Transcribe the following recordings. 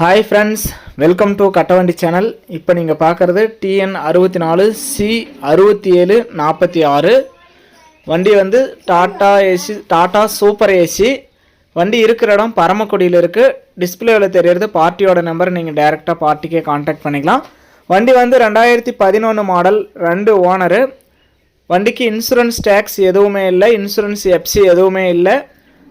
Hi friends welcome to Kattavandi channel இப்போ நீங்கள் பார்க்குறது டிஎன் அறுபத்தி நாலு சி அறுபத்தி ஏழு நாற்பத்தி ஆறு வண்டி வந்து Tata AC Tata super AC வண்டி இருக்கிற இடம் பரமக்குடியில் இருக்குது டிஸ்பிளேவில் தெரியறது பார்ட்டியோட நம்பர் நீங்கள் டைரெக்டாக பார்ட்டிக்கே காண்டாக்ட் பண்ணிக்கலாம். வண்டி வந்து ரெண்டாயிரத்தி பதினொன்று மாடல் ரெண்டு ஓனரு வண்டிக்கு இன்சூரன்ஸ் டேக்ஸ் எதுவுமே இல்லை. இன்சூரன்ஸ் எஃப்சி எதுவுமே இல்லை.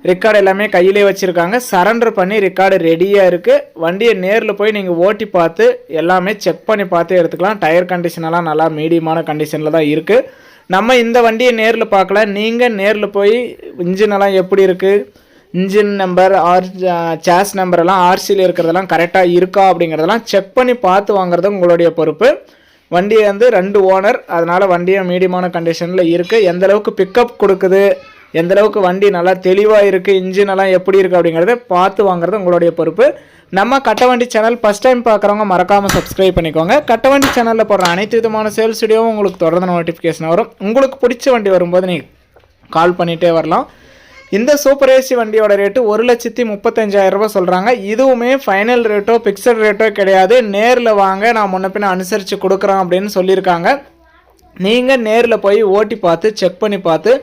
ரெக்கார்டு எல்லாமே கையிலே வச்சுருக்காங்க. சரண்டர் பண்ணி ரெக்கார்டு ரெடியாக இருக்குது வண்டியை நேரில் போய் நீங்கள் ஓட்டி பார்த்து எல்லாமே செக் பண்ணி பார்த்து எடுத்துக்கலாம். டயர் கண்டிஷனெல்லாம் நல்லா மீடியமான கண்டிஷனில் தான் இருக்குது நம்ம இந்த வண்டியை நேரில் பார்க்கல. நீங்கள் நேரில் போய் இன்ஜின் எல்லாம் எப்படி இருக்குது engine number or chassis number எல்லாம் ஆர்சியில் இருக்கிறதெல்லாம் கரெக்டாக இருக்கா அப்படிங்கிறதெல்லாம் செக் பண்ணி பார்த்து வாங்குறது உங்களுடைய பொறுப்பு. வண்டி வந்து ரெண்டு ஓனர் அதனால் வண்டியும் மீடியமான கண்டிஷனில் இருக்குது எந்தளவுக்கு பிக்கப் கொடுக்குது? எந்தளவுக்கு வண்டி நல்லா தெளிவாக இருக்குது இன்ஜின் எல்லாம் எப்படி இருக்குது அப்படிங்கிறத பார்த்து வாங்குறது உங்களுடைய பொறுப்பு. நம்ம கட்டவண்டி சேனல் ஃபஸ்ட் டைம் பார்க்குறவங்க மறக்காமல் சப்ஸ்கிரைப் பண்ணிக்கோங்க. கட்டவண்டி சேனலில் போடுற அனைத்து விதமான சேல்ஸ் வீடியோவும் உங்களுக்கு தொடர்ந்து நோட்டிஃபிகேஷன் வரும். உங்களுக்கு பிடிச்ச வண்டி வரும்போது நீங்கள் கால் பண்ணிகிட்டே வரலாம். இந்த சூப்பர் ஏசி வண்டியோட ரேட்டு ஒரு லட்சத்தி முப்பத்தஞ்சாயிரம் சொல்கிறாங்க இதுவுமே ஃபைனல் ரேட்டோ ஃபிக்ஸட் ரேட்டோ கிடையாது. நேரில் வாங்க நான் முன்ன பின்ன அனுசரித்து கொடுக்குறேன் அப்படின்னு சொல்லியிருக்காங்க. நீங்கள் நேரில் போய் ஓட்டி பார்த்து செக் பண்ணி பார்த்து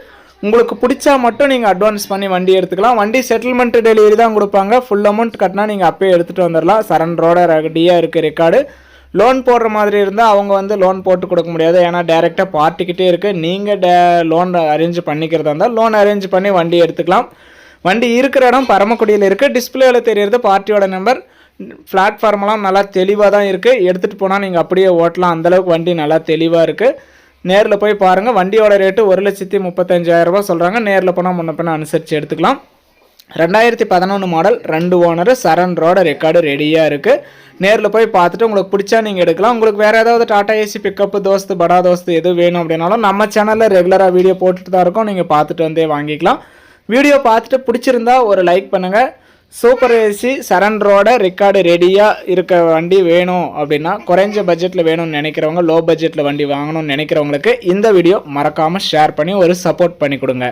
உங்களுக்கு பிடிச்சா மட்டும் நீங்கள் அட்வான்ஸ் பண்ணி வண்டி எடுத்துக்கலாம். வண்டி செட்டில்மெண்ட் டெலிவரி தான் கொடுப்பாங்க. ஃபுல் அமௌண்ட் கட்டினா நீங்கள் அப்பயே எடுத்துகிட்டு வந்துடலாம் சரண்டரோட ரெடியாக இருக்குது ரெக்கார்டு லோன் போடுற மாதிரி இருந்தால் அவங்க வந்து லோன் போட்டு கொடுக்க முடியாது. ஏன்னா டேரெக்டாக பார்ட்டிக்கிட்டே இருக்குது நீங்கள் டே லோன் அரேஞ்ச் பண்ணிக்கிறதா இருந்தால் லோன் அரேஞ்ச் பண்ணி வண்டி எடுத்துக்கலாம். வண்டி இருக்கிற இடம் பரமக்குடியில் இருக்குது டிஸ்பிளேவில் தெரியறது பார்ட்டியோட நம்பர் பிளாட்ஃபார்மெல்லாம் நல்லா தெளிவாக தான் இருக்குது எடுத்துகிட்டு போனால் நீங்கள் அப்படியே ஓட்டலாம். அந்தளவுக்கு வண்டி நல்லா தெளிவாக இருக்குது நேரில் போய் பாருங்கள் வண்டியோட ரேட்டு ஒரு லட்சத்தி முப்பத்தஞ்சாயிரரூபா சொல்கிறாங்க நேரில் போனால் முன்ன பின்ன அனுசரித்து எடுத்துக்கலாம். ரெண்டாயிரத்தி பதினொன்று மாடல் ரெண்டு ஓனர் சரண்ரோட ரெக்கார்டு ரெடியாக இருக்குது நேரில் போய் பார்த்துட்டு உங்களுக்கு பிடிச்சா நீங்கள் எடுக்கலாம். உங்களுக்கு வேறு ஏதாவது டாடா ஏசி பிக்கப்பு தோஸ்து படா தோஸ்து எது வேணும் அப்படின்னாலும் நம்ம சேனலில் ரெகுலராக வீடியோ போட்டுட்டு தான் இருக்கோம். நீங்கள் பார்த்துட்டு வந்தே வாங்கிக்கலாம். வீடியோ பார்த்துட்டு பிடிச்சிருந்தா ஒரு லைக் பண்ணுங்கள் சூப்பர் ஏசி சரண்டரோட ரெக்கார்டு ரெடியாக இருக்க வண்டி வேணும் அப்படின்னா குறைஞ்ச பட்ஜெட்டில் வேணும்னு நினைக்கிறவங்க லோ பட்ஜெட்டில் வண்டி வாங்கணும்னு நினைக்கிறவங்களுக்கு இந்த வீடியோ மறக்காமல் ஷேர் பண்ணி ஒரு சப்போர்ட் பண்ணி கொடுங்க.